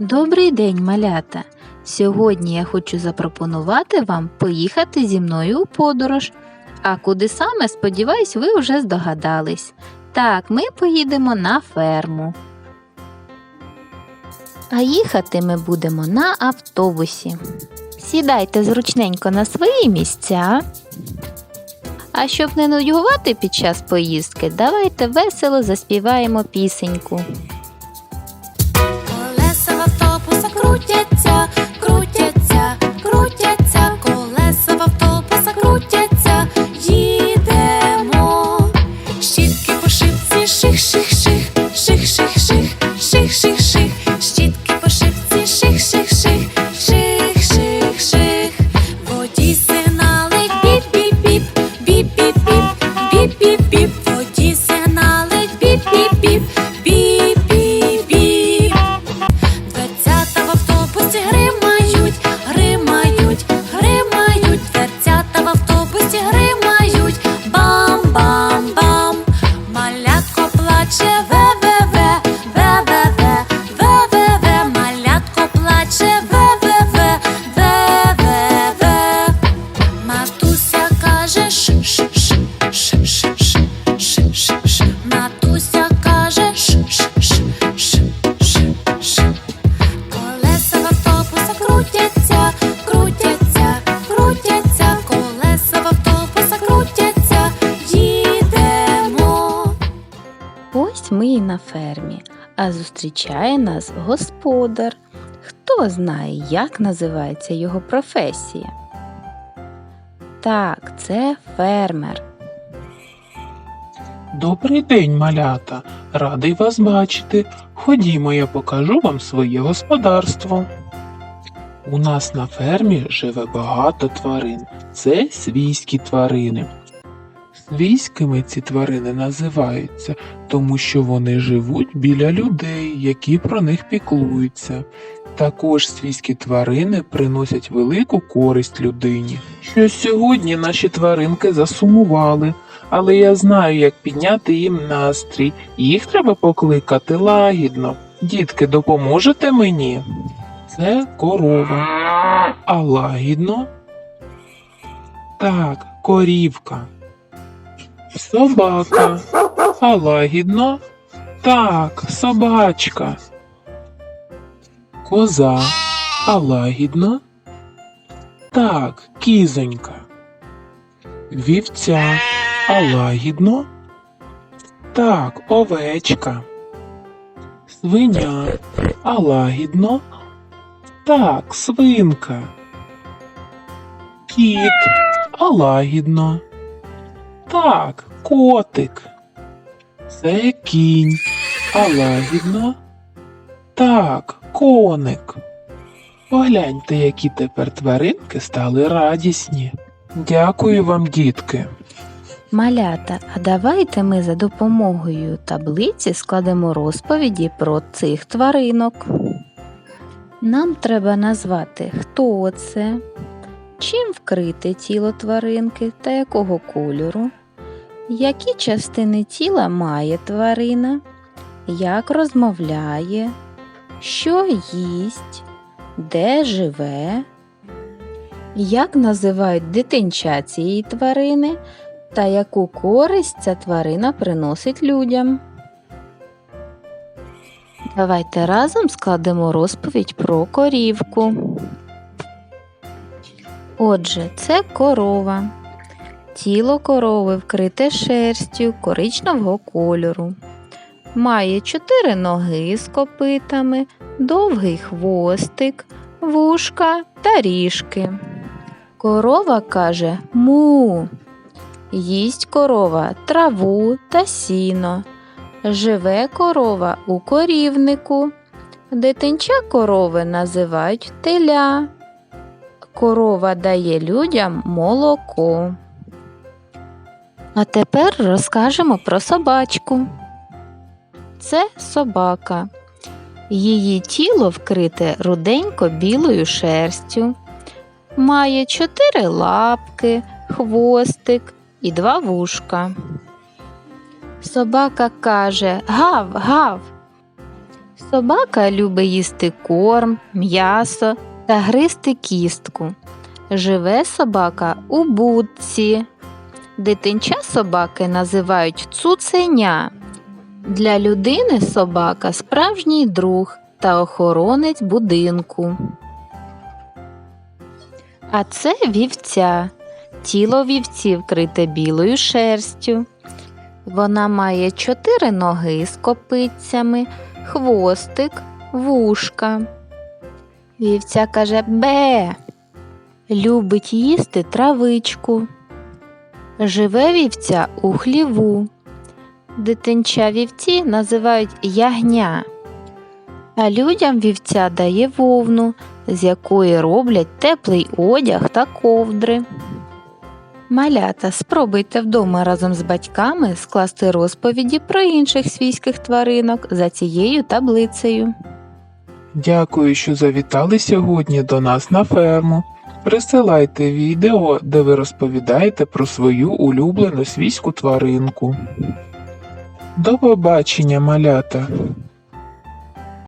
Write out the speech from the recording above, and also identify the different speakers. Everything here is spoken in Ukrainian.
Speaker 1: Добрий день, малята! Сьогодні я хочу запропонувати вам поїхати зі мною у подорож. А куди саме, сподіваюсь, ви вже здогадались. Так, ми поїдемо на ферму. А їхати ми будемо на автобусі. Сідайте зручненько на свої місця. А щоб не нудьгувати під час поїздки, давайте весело заспіваємо пісеньку. Ми на фермі, а зустрічає нас господар. Хто знає, як називається його професія? Так, це фермер.
Speaker 2: Добрий день, малята. Радий вас бачити. Ходімо, я покажу вам своє господарство. У нас на фермі живе багато тварин. Це свійські тварини. Свійськими ці тварини називаються, тому що вони живуть біля людей, які про них піклуються. Також свійські тварини приносять велику користь людині. Щось сьогодні наші тваринки засумували, але я знаю, як підняти їм настрій. Їх треба покликати лагідно. Дітки, допоможете мені? Це корова. А лагідно? Так, корівка. Собака. А лагідно? Так, собачка. Коза. А лагідно? Так, кізонька. Вівця. А лагідно? Так, овечка. Свиня. А лагідно? Так, свинка. Кіт. А лагідно? Так, котик. Це кінь. А лагідно? Так, коник. Погляньте, які тепер тваринки стали радісні. Дякую вам, дітки.
Speaker 1: Малята, а давайте ми за допомогою таблиці складемо розповіді про цих тваринок. Нам треба назвати, хто це, чим вкрите тіло тваринки та якого кольору, які частини тіла має тварина, як розмовляє, що їсть, де живе, як називають дитинча цієї тварини та яку користь ця тварина приносить людям. Давайте разом складемо розповідь про корівку. Отже, це корова. Тіло корови вкрите шерстю коричневого кольору. Має чотири ноги з копитами, довгий хвостик, вушка та ріжки. Корова каже му. Їсть корова траву та сіно. Живе корова у корівнику. Дитинча корови називають теля. Корова дає людям молоко. А тепер розкажемо про собачку. Це собака. Її тіло вкрите руденько білою шерстю. Має чотири лапки, хвостик і два вушка. Собака каже гав, гав. Собака любить їсти корм, м'ясо та гризти кістку. Живе собака у будці. Дитинча собаки називають цуценя. Для людини собака справжній друг та охоронець будинку. А це вівця. Тіло вівці вкрите білою шерстю. Вона має чотири ноги з копицями, хвостик, вушка. Вівця каже бе. Любить їсти травичку. Живе вівця у хліву. Дитинча вівці називають ягня. А людям вівця дає вовну, з якої роблять теплий одяг та ковдри. Малята, спробуйте вдома разом з батьками скласти розповіді про інших свійських тваринок за цією таблицею.
Speaker 2: Дякую, що завітали сьогодні до нас на ферму. Присилайте відео, де ви розповідаєте про свою улюблену свійську тваринку. До побачення, малята!